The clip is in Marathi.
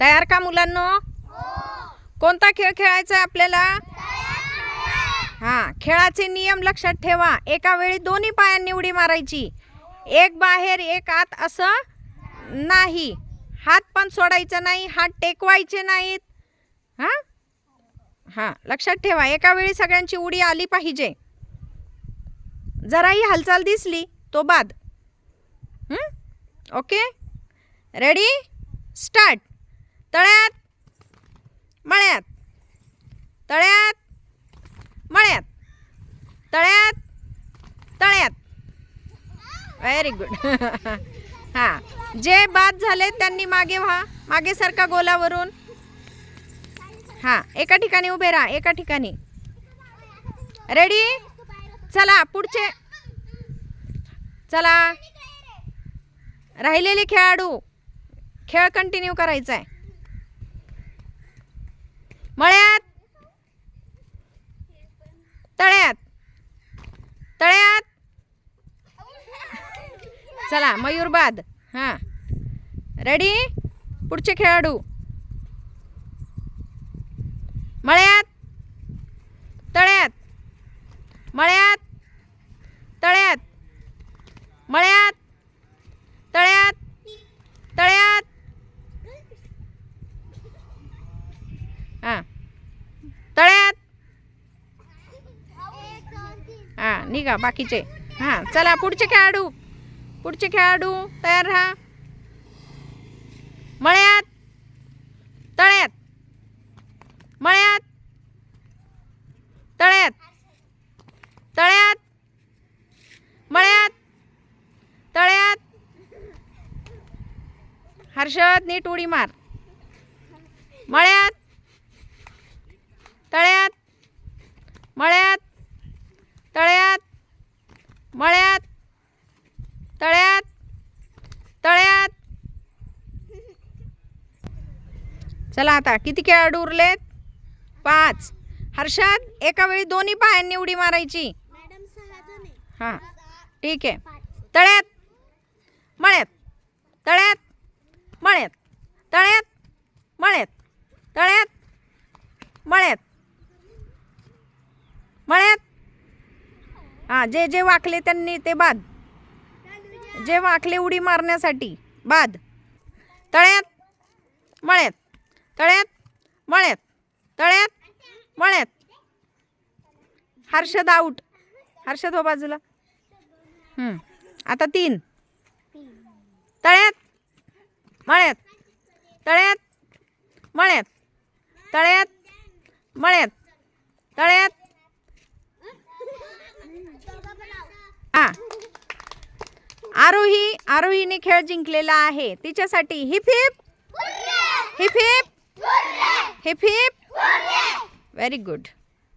तयार का मुलांनो? कोणता खेळ खेळायचा आहे आपल्याला? हा खेळाचे नियम लक्षात ठेवा. एका वेळी दोन्ही पायांनी उडी मारायची. एक बाहेर एक आत असं नाही. हात पण सोडायचा नाही हात टेकवायचे नाहीत. हां? हां लक्षात ठेवा. एका वेळी सगळ्यांची उडी आली पाहिजे. जराही हालचाल दिसली तो बाद. ओके? रेडी स्टार्ट तळ्यात. मळ्यात. तळ्यात. मळ्यात. तळ्यात. तळ्यात. व्हेरी गुड हां. जे बाद झाले त्यांनी मागे व्हा. मागे सारखा गोलावरून. हां. एका ठिकाणी उभे राहा. एका ठिकाणी. रेडी चला. पुढचे. चला. राहिलेले खेळाडू. खेळ कंटिन्यू करायचा आहे मळ्यात तळ्यात तळ्यात चला मयूरबाद हां. रेडी पुढचे खेळाडू. मळ्यात. तळ्यात. मळ्यात. तळ्यात. मळ्यात. तळ्यात. तळ्यात. हां. तळ्यात. हां निघा बाकीचे. हां चला पुढचे खेळाडू. पुढचे खेळाडू तयार राहा. मळ्यात तळ्यात. मळ्यात तळ्यात. तळ्यात मळ्यात तळ्यात. हर्षद नीट उडी मार. मळ्यात तळ्यात मळ्यात तळ्यात मळ्यात तळ्यात तळ्यात चला आता किती खेळाडू उरलेत? पाच. हर्षद एका वेळी दोन्ही पायांनी उडी मारायची. हां. ठीक आहे. तळ्यात. मळ्यात. तळ्यात. मळ्यात. तळ्यात. मळ्यात. तळ्यात. मळ्यात. मळ्यात. हां जे जे वाकले त्यांनी ते बाद. जे वाकले उडी मारण्यासाठी बाद. तळ्यात. मळ्यात. तळ्यात मळ्यात तळ्यात मळ्यात. हर्षद आऊट हर्षद हो बाजूला. आता तीन. तळ्यात मळ्यात तळ्यात मळ्यात. तळ्यात मळ्यात तळ्यात. हा. आरोही आरोहीने खेळ जिंकलेला आहे. तिच्यासाठी hip hip. Hip hip. Hip hip very good